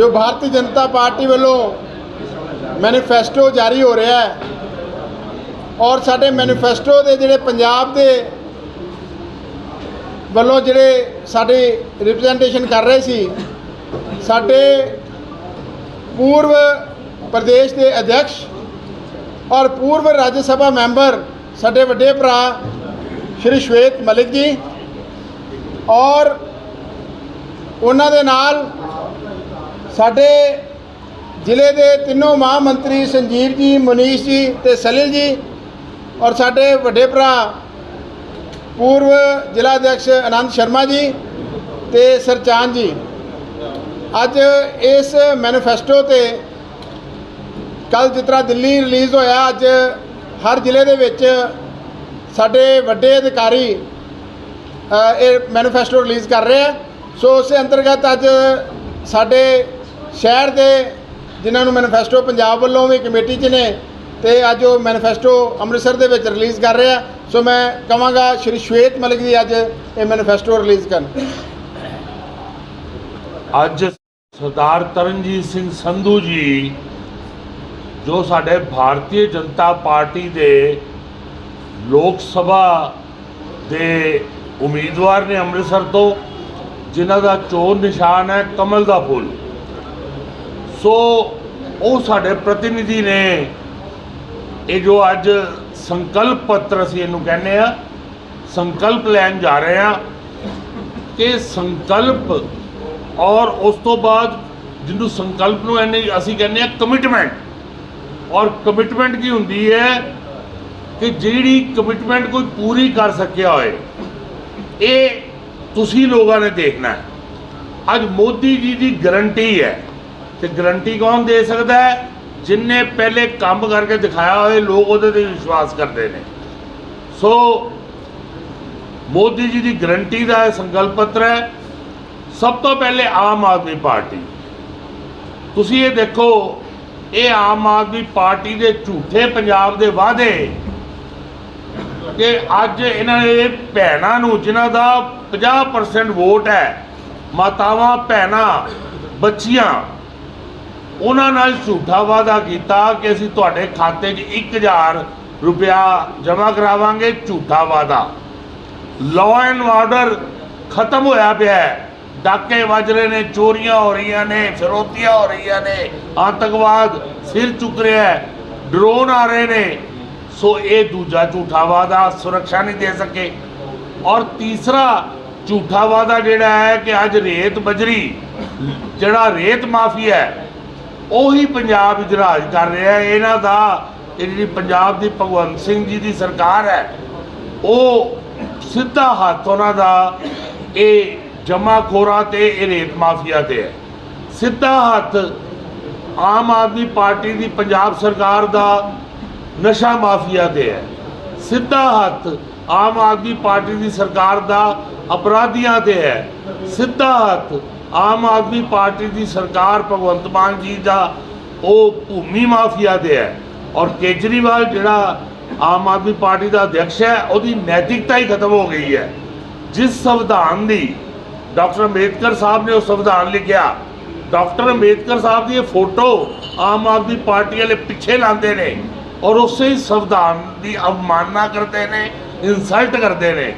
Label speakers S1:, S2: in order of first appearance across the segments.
S1: ਜੋ ਭਾਰਤੀ ਜਨਤਾ ਪਾਰਟੀ ਵੱਲੋਂ ਮੈਨੀਫੈਸਟੋ ਜਾਰੀ ਹੋ ਰਿਹਾ ਹੈ ਔਰ ਸਾਡੇ ਮੈਨੀਫੈਸਟੋ ਦੇ ਜਿਹੜੇ ਪੰਜਾਬ ਦੇ ਵੱਲੋਂ ਜਿਹੜੇ ਸਾਡੇ ਰਿਪਰੈਜ਼ੈਂਟੇਸ਼ਨ ਕਰ ਰਹੇ ਸੀ, ਸਾਡੇ ਪੂਰਵ ਪ੍ਰਦੇਸ਼ ਦੇ ਅਧਿਕਸ਼ ਔਰ ਪੂਰਵ ਰਾਜ ਸਭਾ ਮੈਂਬਰ ਸਾਡੇ ਵੱਡੇ ਭਰਾ ਸ਼੍ਰੀ ਸ਼ਵੇਤ ਮਲਿਕ ਜੀ ਔਰ ਉਹਨਾਂ ਦੇ ਨਾਲ ਸਾਡੇ ਜ਼ਿਲ੍ਹੇ ਦੇ ਤਿੰਨੋਂ ਮਹਾਂਮੰਤਰੀ ਮੰਤਰੀ ਸੰਜੀਵ ਜੀ, ਮਨੀਸ਼ ਜੀ ਤੇ ਸਲਿਲ ਜੀ ਔਰ ਸਾਡੇ ਵੱਡੇ ਭਰਾ ਪੂਰਵ ਜ਼ਿਲ੍ਹਾ ਅਧਿਕਸ਼ ਆਨੰਦ ਸ਼ਰਮਾ ਜੀ ਤੇ ਸਰਚਾਨ ਜੀ। ਅੱਜ ਇਸ ਮੈਨੀਫੈਸਟੋ ਤੇ ਕੱਲ ਜਿਸ ਤਰ੍ਹਾਂ ਦਿੱਲੀ ਰਿਲੀਜ਼ ਹੋਇਆ, ਅੱਜ ਹਰ ਜ਼ਿਲ੍ਹੇ ਦੇ ਵਿੱਚ ਸਾਡੇ ਵੱਡੇ ਅਧਿਕਾਰੀ ਇਹ ਮੈਨੀਫੈਸਟੋ ਰਿਲੀਜ਼ ਕਰ ਰਹੇ ਆ। ਸੋ ਉਸੇ ਅੰਤਰਗਤ ਅੱਜ ਸਾਡੇ ਸ਼ਹਿਰ ਦੇ ਜਿਨ੍ਹਾਂ ਨੂੰ ਮੈਨੀਫੈਸਟੋ ਪੰਜਾਬ ਵੱਲੋਂ ਵੀ ਕਮੇਟੀ 'ਚ ਨੇ ਤੇ ਅੱਜ ਉਹ ਮੈਨੀਫੈਸਟੋ ਅੰਮ੍ਰਿਤਸਰ ਦੇ ਵਿੱਚ ਰਿਲੀਜ਼ ਕਰ ਰਿਹਾ। ਸੋ ਮੈਂ ਕਹਾਂਗਾ ਸ਼੍ਰੀ ਸ਼ਵੇਤ ਮਲਿਕ ਜੀ ਅੱਜ ਇਹ ਮੈਨੀਫੈਸਟੋ ਰਿਲੀਜ਼ ਕਰਨ।
S2: ਅੱਜ ਸਰਦਾਰ ਤਰਨਜੀਤ ਸਿੰਘ ਸੰਧੂ ਜੀ, ਜੋ ਸਾਡੇ ਭਾਰਤੀ ਜਨਤਾ ਪਾਰਟੀ ਦੇ ਲੋਕ ਸਭਾ ਦੇ ਉਮੀਦਵਾਰ ਨੇ ਅੰਮ੍ਰਿਤਸਰ ਤੋਂ, ਜਿਨ੍ਹਾਂ ਦਾ ਚੋਣ ਨਿਸ਼ਾਨ ਹੈ ਕਮਲ ਦਾ ਫੁੱਲ। ਸੋ ਉਹ ਸਾਡੇ ਪ੍ਰਤੀਨਿਧੀ ਨੇ ਇਹ ਜੋ ਅੱਜ ਸੰਕਲਪ ਪੱਤਰ ਅਸੀਂ ਇਹਨੂੰ ਕਹਿੰਦੇ ਆ ਸੰਕਲਪ ਲੈਣ ਜਾ ਰਹੇ ਆ ਕਿ ਸੰਕਲਪ ਔਰ ਉਸ ਤੋਂ ਬਾਅਦ ਜਿਹਨੂੰ ਸੰਕਲਪ ਨੂੰ ਇਹਨੇ ਅਸੀਂ ਕਹਿੰਦੇ ਆ ਕਮਿਟਮੈਂਟ ਔਰ ਕਮਿਟਮੈਂਟ ਕੀ ਹੁੰਦੀ ਹੈ ਕਿ ਜਿਹੜੀ ਕਮਿਟਮੈਂਟ ਕੋਈ ਪੂਰੀ ਕਰ ਸਕਿਆ ਹੋਏ, ਇਹ ਤੁਸੀਂ ਲੋਕਾਂ ਨੇ ਦੇਖਣਾ ਹੈ। ਅੱਜ ਮੋਦੀ ਜੀ ਦੀ ਗਰੰਟੀ ਹੈ। ਤੇ ਗਰੰਟੀ ਕੌਣ ਦੇ ਸਕਦਾ ਹੈ? ਜਿਨਨੇ ਪਹਿਲੇ ਕੰਮ ਕਰਕੇ ਦਿਖਾਇਆ ਹੋਏ ਲੋਕ ਉਹਦੇ ਤੇ ਵਿਸ਼ਵਾਸ ਕਰਦੇ ਨੇ। ਸੋ ਮੋਦੀ ਜੀ ਦੀ ਗਰੰਟੀ ਦਾ ਸੰਕਲਪ ਪੱਤਰ ਹੈ। ਸਭ ਤੋਂ ਪਹਿਲੇ ਆਮ ਆਦਮੀ ਪਾਰਟੀ। ਤੁਸੀਂ ਇਹ ਦੇਖੋ, ਇਹ ਆਮ ਆਦਮੀ ਪਾਰਟੀ ਦੇ ਝੂਠੇ ਪੰਜਾਬ ਦੇ ਵਾਅਦੇ ਕਿ ਅੱਜ ਇਹਨਾਂ ਨੇ ਭੈਣਾਂ ਨੂੰ, ਜਿਨ੍ਹਾਂ ਦਾ 50% ਵੋਟ ਹੈ, ਮਾਤਾਵਾਂ, ਭੈਣਾਂ, ਬੱਚੀਆਂ ਉਹਨਾਂ ਨਾਲ ਝੂਠਾ ਵਾਅਦਾ ਕੀਤਾ ਕਿ ਅਸੀਂ ਤੁਹਾਡੇ ਖਾਤੇ 'ਚ 1000 ਰੁਪਇਆ ਜਮ੍ਹਾਂ ਕਰਾਵਾਂਗੇ, ਝੂਠਾ ਵਾਅਦਾ। ਲਾਅ ਐਂਡ ਆਰਡਰ ਖਤਮ ਹੋਇਆ ਪਿਆ ਹੈ। ਡਾਕੇ ਵੱਜ ਰਹੇ ਨੇ, ਚੋਰੀਆਂ ਹੋ ਰਹੀਆਂ ਨੇ, ਫਿਰੋਤੀਆਂ ਹੋ ਰਹੀਆਂ ਨੇ, ਆਤੰਕਵਾਦ ਸਿਰ ਚੁੱਕ ਰਿਹਾ ਹੈ ਡਰੋਨ ਆ ਰਹੇ ਨੇ। ਸੋ ਇਹ ਦੂਜਾ ਝੂਠਾ ਵਾਅਦਾ, ਸੁਰੱਖਿਆ ਨਹੀਂ ਦੇ ਸਕੇ। ਔਰ ਤੀਸਰਾ ਝੂਠਾ ਵਾਅਦਾ ਜਿਹੜਾ ਹੈ ਕਿ ਅੱਜ ਰੇਤ ਬਜਰੀ, ਜਿਹੜਾ ਰੇਤ ਮਾਫੀਆ ਹੈ ਉਹੀ ਪੰਜਾਬ ਵਿੱਚ ਰਾਜ ਕਰ ਰਿਹਾ ਹੈ। ਇਹਨਾਂ ਦਾ, ਇਹ ਜਿਹੜੀ ਪੰਜਾਬ ਦੀ ਭਗਵੰਤ ਸਿੰਘ ਜੀ ਦੀ ਸਰਕਾਰ ਹੈ, ਉਹ ਸਿੱਧਾ ਹੱਥ ਉਹਨਾਂ ਦਾ, ਇਹ ਜਮਾਖੋਰਾਂ ਤੇ, ਇਹ ਰੇਤ ਮਾਫੀਆ ਤੇ ਹੈ। ਸਿੱਧਾ ਹੱਥ ਆਮ ਆਦਮੀ ਪਾਰਟੀ ਦੀ ਪੰਜਾਬ ਸਰਕਾਰ ਦਾ ਨਸ਼ਾ ਮਾਫੀਆ ਤੇ ਹੈ। ਸਿੱਧਾ ਹੱਥ ਆਮ ਆਦਮੀ ਪਾਰਟੀ ਦੀ ਸਰਕਾਰ ਦਾ ਅਪਰਾਧੀਆਂ ਤੇ ਹੈ। ਸਿੱਧਾ ਹੱਥ ਆਮ ਆਦਮੀ ਪਾਰਟੀ ਦੀ ਸਰਕਾਰ ਭਗਵੰਤ ਮਾਨ ਜੀ ਦਾ, ਉਹ ਭੂਮੀ ਮਾਫੀਆ ਤੇ ਹੈ। ਔਰ ਕੇਜਰੀਵਾਲ ਜਿਹੜਾ ਆਮ ਆਦਮੀ ਪਾਰਟੀ ਦਾ ਅਧਿਕਸ਼ ਹੈ, ਉਹਦੀ ਨੈਤਿਕਤਾ ਹੀ ਖਤਮ ਹੋ ਗਈ ਹੈ। ਜਿਸ ਸੰਵਿਧਾਨ ਦੀ ਡਾਕਟਰ ਅੰਬੇਦਕਰ ਸਾਹਿਬ ਨੇ ਉਹ ਸੰਵਿਧਾਨ ਲਿਖਿਆ, ਡਾਕਟਰ ਅੰਬੇਦਕਰ ਸਾਹਿਬ ਦੀ ਇਹ ਫੋਟੋ ਆਮ ਆਦਮੀ ਪਾਰਟੀ ਵਾਲੇ ਪਿੱਛੇ ਲਾਉਂਦੇ ਨੇ ਔਰ ਉਸੇ ਹੀ ਸੰਵਿਧਾਨ ਦੀ ਅਵਮਾਨਨਾ ਕਰਦੇ ਨੇ, ਇਨਸਲਟ ਕਰਦੇ ਨੇ।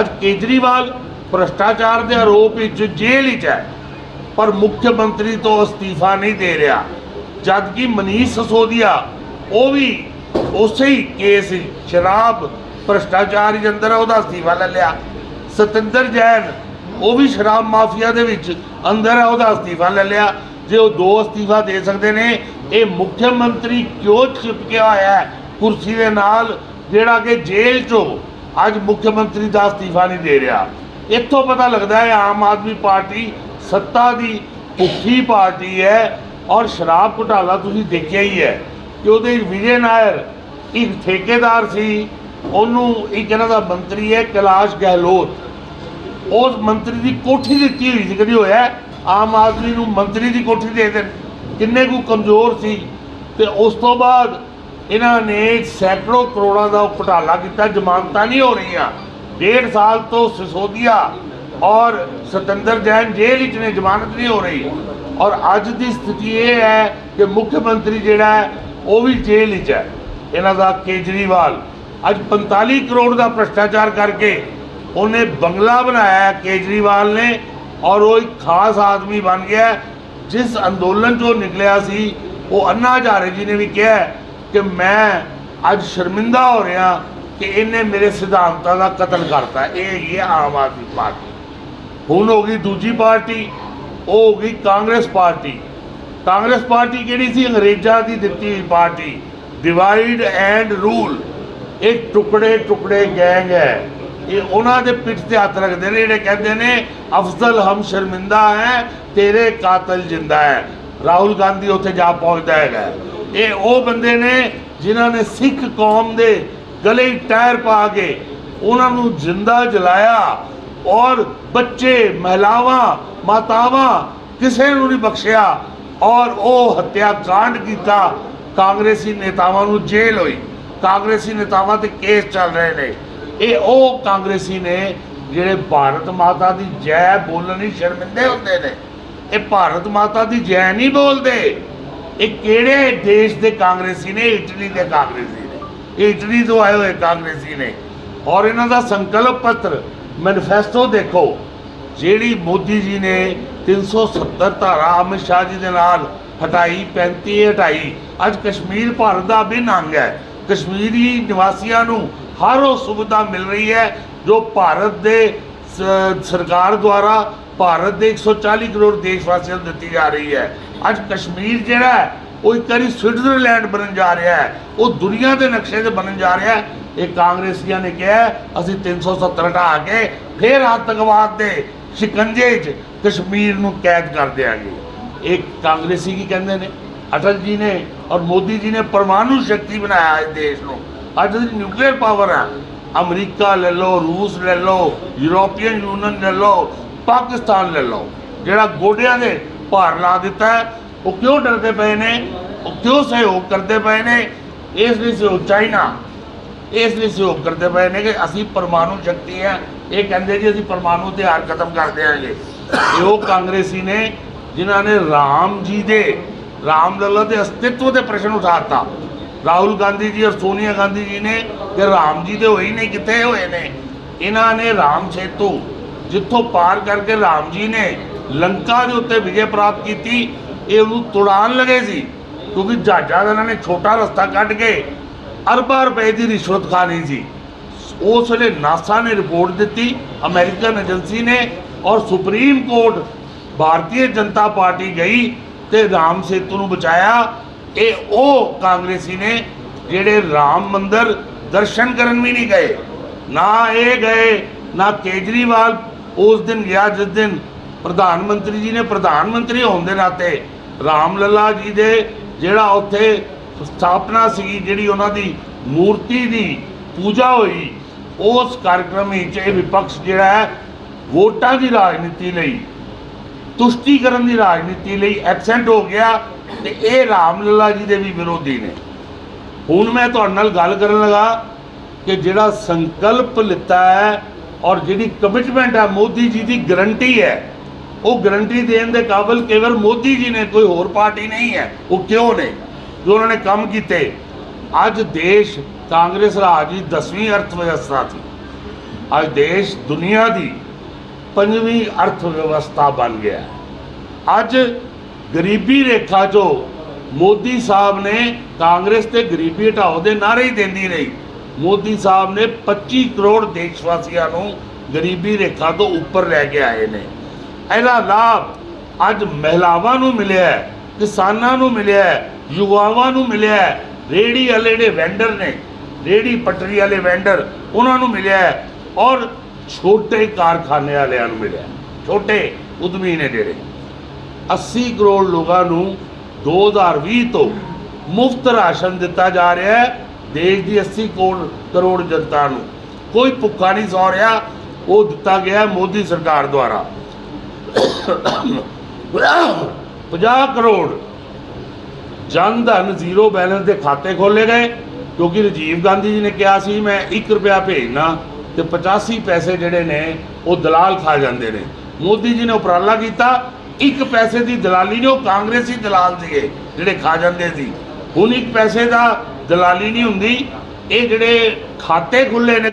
S2: ਅੱਜ ਕੇਜਰੀਵਾਲ ਭ੍ਰਸ਼ਟਾਚਾਰ ਦੇ ਆਰੋਪ ਵਿੱਚ ਜੇਲ੍ਹ ਵਿੱਚ ਹੈ। ਪਰ ਮੁੱਖ ਮੰਤਰੀ ਤੋਂ ਅਸਤੀਫਾ ਨਹੀਂ ਦੇ ਰਿਹਾ। ਜਦ ਕਿ ਮਨੀਸ਼ ਸਸੋਦੀਆ, ਉਹ ਵੀ ਉਸੇ ਹੀ ਕੇਸ ਸ਼ਰਾਬ, ਭ੍ਰਸ਼ਟਾਚਾਰ ਦੇ ਅੰਦਰ ਉਹਦਾ ਅਸਤੀਫਾ ਲੈ ਲਿਆ। ਸਤਿੰਦਰ ਜੈਨ, ਉਹ ਵੀ ਸ਼ਰਾਬ ਮਾਫੀਆ ਦੇ ਵਿੱਚ ਅੰਦਰ ਹੈ ਉਹਦਾ ਅਸਤੀਫਾ ਲੈ ਲਿਆ। ਜੇ ਉਹ ਦੋ ਅਸਤੀਫਾ ਦੇ ਸਕਦੇ ਨੇ, ਇਹ ਮੁੱਖ ਮੰਤਰੀ ਕਿਉਂ ਚਿਪਕਿਆ ਹੋਇਆ ਕੁਰਸੀ ਦੇ ਨਾਲ, ਜਿਹੜਾ ਕਿ ਜੇਲ੍ਹ 'ਚੋਂ ਅੱਜ ਮੁੱਖ ਮੰਤਰੀ ਦਾ ਅਸਤੀਫਾ ਨਹੀਂ ਦੇ ਰਿਹਾ। ਇੱਥੋਂ ਪਤਾ ਲੱਗਦਾ ਹੈ ਆਮ ਆਦਮੀ ਪਾਰਟੀ ਸੱਤਾ ਦੀ ਭੁੱਖੀ ਪਾਰਟੀ ਹੈ ਔਰ ਸ਼ਰਾਬ ਘੁਟਾਲਾ ਤੁਸੀਂ ਦੇਖਿਆ ਹੀ ਹੈ ਕਿ ਉਹਦੇ ਵਿਜੇ ਨਾਇਰ ਇੱਕ ਠੇਕੇਦਾਰ ਸੀ, ਉਹਨੂੰ ਇੱਕ ਇਹਨਾਂ ਦਾ ਮੰਤਰੀ ਹੈ, ਕੈਲਾਸ਼ ਗਹਿਲੋਤ। ਉਸ ਮੰਤਰੀ ਦੀ ਕੋਠੀ ਦਿੱਤੀ ਹੋਈ ਸੀ, ਕਦੀ ਹੋਇਆ? ਆਮ ਆਦਮੀ ਨੂੰ ਮੰਤਰੀ ਦੀ ਕੋਠੀ ਦੇ ਦੇਣ। ਕਿੰਨੇ ਕੁ ਕਮਜ਼ੋਰ ਸੀ। ਤੇ ਉਸ ਤੋਂ ਬਾਅਦ ਇਹਨਾਂ ਨੇ ਸੈਂਕੜੋ ਕਰੋੜਾਂ ਦਾ ਉਹ ਘੁਟਾਲਾ ਕੀਤਾ, ਜ਼ਮਾਨਤਾਂ ਨਹੀਂ ਹੋ ਰਹੀਆਂ। ਡੇਢ ਸਾਲ ਤੋਂ ਸਿਸੋਦੀਆ ਔਰ ਸਤਿੰਦਰ ਜੈਨ ਜੇਲ੍ਹ ਵਿੱਚ ਨੇ, ਜ਼ਮਾਨਤ ਨਹੀਂ ਹੋ ਰਹੀ। ਔਰ ਅੱਜ ਦੀ ਸਥਿਤੀ ਇਹ ਹੈ ਕਿ ਮੁੱਖ ਮੰਤਰੀ ਜਿਹੜਾ ਹੈ, ਉਹ ਵੀ ਜੇਲ੍ਹ ਵਿੱਚ ਹੈ। ਇਹਨਾਂ ਦਾ ਕੇਜਰੀਵਾਲ। ਅੱਜ 45 ਕਰੋੜ ਦਾ ਭ੍ਰਸ਼ਟਾਚਾਰ ਕਰਕੇ ਉਹਨੇ ਬੰਗਲਾ ਬਣਾਇਆ ਕੇਜਰੀਵਾਲ ਨੇ ਔਰ ਉਹ ਇੱਕ ਖਾਸ ਆਦਮੀ ਬਣ ਗਿਆ ਜਿਸ ਅੰਦੋਲਨ ਚੋਂ ਨਿਕਲਿਆ ਸੀ, ਉਹ ਅੰਨਾ ਹਜ਼ਾਰੇ ਜੀ ਨੇ ਵੀ ਕਿਹਾ ਕਿ ਮੈਂ ਅੱਜ ਸ਼ਰਮਿੰਦਾ ਹੋ ਰਿਹਾ ਕਿ ਇਹਨੇ ਮੇਰੇ ਸਿਧਾਂਤਾਂ ਦਾ ਕਤਲ ਕਰਤਾ। ਇਹ ਹੈਗੀ ਹੈ ਆਮ ਆਦਮੀ ਪਾਰਟੀ। ਹੁਣ ਹੋ ਗਈ ਦੂਜੀ ਪਾਰਟੀ, ਉਹ ਹੋ ਗਈ ਕਾਂਗਰਸ ਪਾਰਟੀ। ਕਾਂਗਰਸ ਪਾਰਟੀ ਕਿਹੜੀ ਸੀ? ਅੰਗਰੇਜ਼ਾਂ ਦੀ ਦਿੱਤੀ ਹੋਈ ਪਾਰਟੀ। ਡਿਵਾਈਡ ਐਂਡ ਰੂਲ ਇਹ ਟੁਕੜੇ ਟੁਕੜੇ ਗੈਂਗ ਹੈ। ਇਹ ਉਹਨਾਂ ਦੇ ਪਿੱਠ ਤੇ ਹੱਥ ਰੱਖਦੇ ਨੇ, ਜਿਹੜੇ ਕਹਿੰਦੇ ਨੇ, ਅਫਜ਼ਲ ਹਮ ਸ਼ਰਮਿੰਦਾ ਹੈ, ਤੇਰੇ ਕਾਤਲ ਜਿੰਦਾ ਹੈ। ਰਾਹੁਲ ਗਾਂਧੀ ਉੱਥੇ ਜਾ ਪਹੁੰਚਦਾ ਹੈਗਾ। ਇਹ ਉਹ ਬੰਦੇ ਨੇ ਜਿਨ੍ਹਾਂ ਨੇ ਸਿੱਖ ਕੌਮ ਦੇ ਗਲੇ ਟਾਇਰ ਪਾ ਕੇ ਉਹਨਾਂ ਨੂੰ ਜਿੰਦਾ ਜਲਾਇਆ। ਔਰ ਬੱਚੇ, ਮਹਿਲਾਵਾਂ, ਮਾਤਾਵਾਂ, ਕਿਸੇ ਨੂੰ ਨਹੀਂ ਬਖਸ਼ਿਆ। ਔਰ ਉਹ ਹੱਤਿਆ ਕਾਂਡ ਕੀਤਾ। ਕਾਂਗਰਸੀ ਨੇਤਾਵਾਂ ਨੂੰ ਜੇਲ੍ਹ ਹੋਈ। ਕਾਂਗਰਸੀ ਨੇਤਾਵਾਂ ਤੇ ਕੇਸ ਚੱਲ ਰਹੇ ਨੇ। ਇਹ ਉਹ ਕਾਂਗਰਸੀ ਨੇ ਜਿਹੜੇ ਭਾਰਤ ਮਾਤਾ ਦੀ ਜੈ ਬੋਲਣ ਹੀ ਸ਼ਰਮਿੰਦੇ ਹੁੰਦੇ ਨੇ। ਇਹ ਭਾਰਤ ਮਾਤਾ ਦੀ ਜੈ ਨਹੀਂ ਬੋਲਦੇ। ਇਹ ਕਿਹੜੇ ਦੇਸ਼ ਦੇ ਕਾਂਗਰਸੀ ਨੇ? ਇਟਲੀ ਦੇ ਕਾਂਗਰਸੀ ਨੇ। ਇਹ ਇਟਲੀ ਤੋਂ ਆਏ ਹੋਏ ਕਾਂਗਰਸੀ ਨੇ। ਔਰ ਇਹਨਾਂ ਦਾ ਸੰਕਲਪ ਪੱਤਰ ਮੈਨੀਫੈਸਟੋ ਦੇਖੋ, ਜਿਹੜੀ ਮੋਦੀ ਜੀ ਨੇ 370 ਧਾਰਾ ਅਮਿਤ ਸ਼ਾਹ ਜੀ ਦੇ ਨਾਲ ਹਟਾਈ 35 ਹਟਾਈ। ਅੱਜ ਕਸ਼ਮੀਰ ਭਾਰਤ ਦਾ ਅਭਿੰਨ ਅੰਗ ਹੈ। ਕਸ਼ਮੀਰੀ ਨਿਵਾਸੀਆਂ ਨੂੰ ਹਰ ਉਹ ਸੁਵਿਧਾ ਮਿਲ ਰਹੀ ਹੈ ਜੋ ਭਾਰਤ ਦੇ ਸਰਕਾਰ ਦੁਆਰਾ ਭਾਰਤ ਦੇ 140 ਕਰੋੜ ਦੇਸ਼ ਵਾਸੀਆਂ ਨੂੰ ਦਿੱਤੀ ਜਾ ਰਹੀ ਹੈ। ਅੱਜ ਕਸ਼ਮੀਰ ਜਿਹੜਾ ਉਹ ਇੱਕ ਵਾਰੀ ਸਵਿਟਜ਼ਰਲੈਂਡ ਬਣਨ ਜਾ ਰਿਹਾ ਹੈ। ਉਹ ਦੁਨੀਆ ਦੇ ਨਕਸ਼ੇ ਤੇ ਬਣਨ ਜਾ ਰਿਹਾ ਹੈ। ਇਹ ਕਾਂਗਰਸੀਆਂ ਨੇ ਕਿਹਾ ਹੈ, ਅਸੀਂ 370 ਹਟਾ ਕੇ ਫਿਰ ਆਤੰਕਵਾਦ ਦੇ ਸ਼ਿਕੰਜੇ 'ਚ ਕਸ਼ਮੀਰ ਨੂੰ ਕੈਦ ਕਰ ਦਿਆਂਗੇ। ਇਹ ਕਾਂਗਰਸੀ ਕੀ ਕਹਿੰਦੇ ਨੇ? ਅਟਲ ਜੀ ਨੇ ਔਰ ਮੋਦੀ ਜੀ ਨੇ ਪਰਮਾਣੂ ਸ਼ਕਤੀ ਬਣਾਇਆ ਇਸ ਦੇਸ਼ ਨੂੰ। ਅੱਜ ਦੀ ਨਿਊਕਲੀਅਰ ਪਾਵਰ ਹੈ। ਅਮਰੀਕਾ ਲੈ ਲਓ ਰੂਸ ਲੈ ਲਓ ਯੂਰੋਪੀਅਨ ਯੂਨੀਅਨ ਲੈ ਲਓ ਪਾਕਿਸਤਾਨ ਲੈ ਲਓ ਜਿਹੜਾ ਗੋਡਿਆਂ ਦੇ ਭਾਰ ਲਾ ਦਿੱਤਾ ਹੈ। ਉਹ ਕਿਉਂ ਡਰਦੇ ਪਏ ਨੇ? ਉਹ ਕਿਉਂ ਸਹਿਯੋਗ ਕਰਦੇ ਪਏ ਨੇ? ਇਸ ਲਈ ਸਹਿਯੋਗ ਚਾਈਨਾ ਇਸ ਲਈ ਸਹਿਯੋਗ ਕਰਦੇ ਪਏ ਨੇ ਕਿ ਅਸੀਂ ਪਰਮਾਣੂ ਸ਼ਕਤੀ ਹੈ ਇਹ ਕਹਿੰਦੇ ਜੀ ਅਸੀਂ ਪਰਮਾਣੂ ਹਥਿਆਰ ਖਤਮ ਕਰ ਦਿਆਂਗੇ। ਇਹ ਉਹ ਕਾਂਗਰਸੀ ਨੇ ਜਿਨ੍ਹਾਂ ਨੇ ਰਾਮ ਜੀ ਦੇ, ਰਾਮ ਲੱਲਾ ਦੇ ਅਸਤਿਤਵ ਦੇ ਪ੍ਰਸ਼ਨ ਉਠਾਤਾ ਰਾਹੁਲ ਗਾਂਧੀ ਜੀ ਔਰ ਸੋਨੀਆ ਗਾਂਧੀ ਜੀ ਨੇ ਕਿ ਰਾਮ ਜੀ ਦੇ ਹੋਏ ਹੀ ਨਹੀਂ, ਕਿੱਥੇ ਹੋਏ ਨੇ? ਇਹਨਾਂ ਨੇ ਰਾਮ ਸੇਤੂ ਜਿੱਥੋਂ ਪਾਰ ਕਰਕੇ ਰਾਮ ਜੀ ਨੇ ਲੰਕਾ ਦੇ ਉੱਤੇ ਵਿਜੇ ਪ੍ਰਾਪਤ ਕੀਤੀ। ਇਹ ਉਹਨੂੰ ਤੁੜਾਨ ਲਗੇ ਸੀ, ਕਿਉਂਕਿ ਜਹਾਜ਼ਾਂ ਦਾ ਇਹਨਾਂ ਨੇ ਛੋਟਾ ਰਸਤਾ ਕੱਢ ਕੇ ਅਰਬਾਂ ਰੁਪਏ ਦੀ ਰਿਸ਼ਵਤ ਖਾ ਲਈ ਸੀ। ਉਸ ਵੇਲੇ ਨਾਸਾ ਨੇ ਰਿਪੋਰਟ ਦਿੱਤੀ ਅਮਰੀਕਨ ਏਜੰਸੀ ਨੇ ਔਰ supreme court Bharatiya Janata party ਗਈ ਤੇ ਰਾਮ ਸੇਤੂ ਨੂੰ ਬਚਾਇਆ। ਇਹ ਉਹ ਕਾਂਗਰਸੀ ਨੇ ਜਿਹੜੇ ਰਾਮ ਮੰਦਰ ਦਰਸ਼ਨ ਕਰਨ ਵੀ ਨਹੀਂ ਗਏ। ਨਾ ਇਹ ਗਏ, ਨਾ ਕੇਜਰੀਵਾਲ। ਉਸ ਦਿਨ ਗਿਆ ਜਿਸ ਦਿਨ ਪ੍ਰਧਾਨ ਮੰਤਰੀ ਜੀ ਨੇ ਪ੍ਰਧਾਨ ਮੰਤਰੀ ਹੋਣ ਦੇ ਨਾਤੇ ਰਾਮ ਲੱਲਾ ਜੀ ਦੇ ਜਿਹੜਾ ਉੱਥੇ ਸਥਾਪਨਾ ਸੀ ਜਿਹੜੀ ਉਹਨਾਂ ਦੀ ਮੂਰਤੀ ਦੀ ਪੂਜਾ ਹੋਈ, ਉਸ ਕਾਰਜਕ੍ਰਮ ਵਿੱਚ ਇਹ ਵਿਪਕਸ਼ ਜਿਹੜਾ ਹੈ, ਵੋਟਾਂ ਦੀ ਰਾਜਨੀਤੀ ਲਈ, ਤੁਸ਼ਟੀਕਰਨ ਦੀ ਰਾਜਨੀਤੀ ਲਈ ਐਬਸੈਂਟ ਹੋ ਗਿਆ ਤੇ ਇਹ ਰਾਮ ਲੱਲਾ ਜੀ ਦੇ ਵੀ ਵਿਰੋਧੀ ਨੇ। ਹੁਣ ਮੈਂ ਤੁਹਾਡੇ ਨਾਲ ਗੱਲ ਕਰਨ ਲਗਾ ਕਿ ਜਿਹੜਾ ਸੰਕਲਪ ਲਿੱਤਾ ਹੈ ਔਰ ਜਿਹੜੀ ਕਮਿਟਮੈਂਟ ਹੈ ਮੋਦੀ ਜੀ ਦੀ ਗਰੰਟੀ ਹੈ ਉਹ ਗਰੰਟੀ ਦੇਣ ਦੇ ਕਾਬਿਲ ਕੇਵਲ ਮੋਦੀ ਜੀ ਨੇ, ਕੋਈ ਹੋਰ ਪਾਰਟੀ ਨਹੀਂ ਹੈ। ਉਹ ਕਿਉਂ ਨੇ? ਜੋ ਉਹਨਾਂ ਨੇ ਕੰਮ ਕੀਤੇ। ਅੱਜ ਦੇਸ਼ ਕਾਂਗਰਸ ਰਾਜ ਦੀ 10ਵੀਂ ਅਰਥ ਵਿਵਸਥਾ ਸੀ। ਅੱਜ ਦੇਸ਼ ਦੁਨੀਆ ਦੀ ਪੰਜਵੀਂ ਅਰਥ ਵਿਵਸਥਾ ਬਣ ਗਿਆ ਅੱਜ ਗਰੀਬੀ ਰੇਖਾ 'ਚੋਂ ਮੋਦੀ ਸਾਹਿਬ ਨੇ ਕਾਂਗਰਸ ਤੇ ਗਰੀਬੀ ਹਟਾਓ ਦੇ ਨਾਅਰੇ ਹੀ ਦਿੰਦੀ ਰਹੀ। ਮੋਦੀ ਸਾਹਿਬ ਨੇ 25 ਕਰੋੜ ਦੇਸ਼ ਵਾਸੀਆਂ ਨੂੰ ਗਰੀਬੀ ਰੇਖਾ ਤੋਂ ਉੱਪਰ ਲੈ ਕੇ ਆਏ ਨੇ। ਇਹਦਾ ਲਾਭ ਅੱਜ ਮਹਿਲਾਵਾਂ ਨੂੰ ਮਿਲਿਆ ਹੈ, ਕਿਸਾਨਾਂ ਨੂੰ ਮਿਲਿਆ ਹੈ, ਯੁਵਾਵਾਂ ਨੂੰ ਮਿਲਿਆ ਹੈ, ਰੇਹੜੀ ਵਾਲੇ ਜਿਹੜੇ ਵੈਂਡਰ ਨੇ ਰੇਹੜੀ ਪਟਰੀ ਵਾਲੇ ਵੈਂਡਰ ਉਹਨਾਂ ਨੂੰ ਮਿਲਿਆ ਹੈ ਔਰ ਛੋਟੇ ਕਾਰਖਾਨੇ ਵਾਲਿਆਂ ਨੂੰ ਮਿਲਿਆ ਛੋਟੇ ਉਦਮੀ ਨੇ ਜਿਹੜੇ। 80 ਕਰੋੜ ਲੋਕਾਂ ਨੂੰ 2020 ਤੋਂ ਮੁਫਤ ਰਾਸ਼ਨ ਦਿੱਤਾ ਜਾ ਰਿਹਾ ਹੈ ਦੇਸ਼ ਦੀ 80 ਕਰੋੜ ਕਰੋੜ ਜਨਤਾ ਨੂੰ। ਕੋਈ ਭੁੱਖਾ ਨਹੀਂ ਸੌ ਰਿਹਾ ਉਹ ਦਿੱਤਾ ਗਿਆ ਮੋਦੀ ਸਰਕਾਰ ਦੁਆਰਾ। 50 ਕਰੋੜ। ਜਨ ਧਨ ਜ਼ੀਰੋ ਬੈਲੈਂਸ ਦੇ ਖਾਤੇ ਖੋਲੇ ਗਏ, ਕਿਉਂਕਿ ਰਾਜੀਵ ਗਾਂਧੀ ਜੀ ਨੇ ਕਿਹਾ ਸੀ, ਮੈਂ 1 ਰੁਪਿਆ ਭੇਜਣਾ ਤੇ 85 ਪੈਸੇ ਜਿਹੜੇ ਨੇ, ਉਹ ਦਲਾਲ ਖਾ ਜਾਂਦੇ ਨੇ। ਮੋਦੀ ਜੀ ਨੇ ਉਪਰਾਲਾ ਕੀਤਾ, ਇੱਕ ਪੈਸੇ ਦੀ ਦਲਾਲੀ ਨੇ ਉਹ ਕਾਂਗਰਸੀ ਦਲਾਲ ਸੀਗੇ, ਜਿਹੜੇ ਖਾ ਜਾਂਦੇ ਸੀ। ਹੁਣ ਇੱਕ ਪੈਸੇ ਦਾ ਦਲਾਲੀ ਨਹੀਂ ਹੁੰਦੀ, ਇਹ ਜਿਹੜੇ ਖਾਤੇ ਖੁੱਲੇ ਨੇ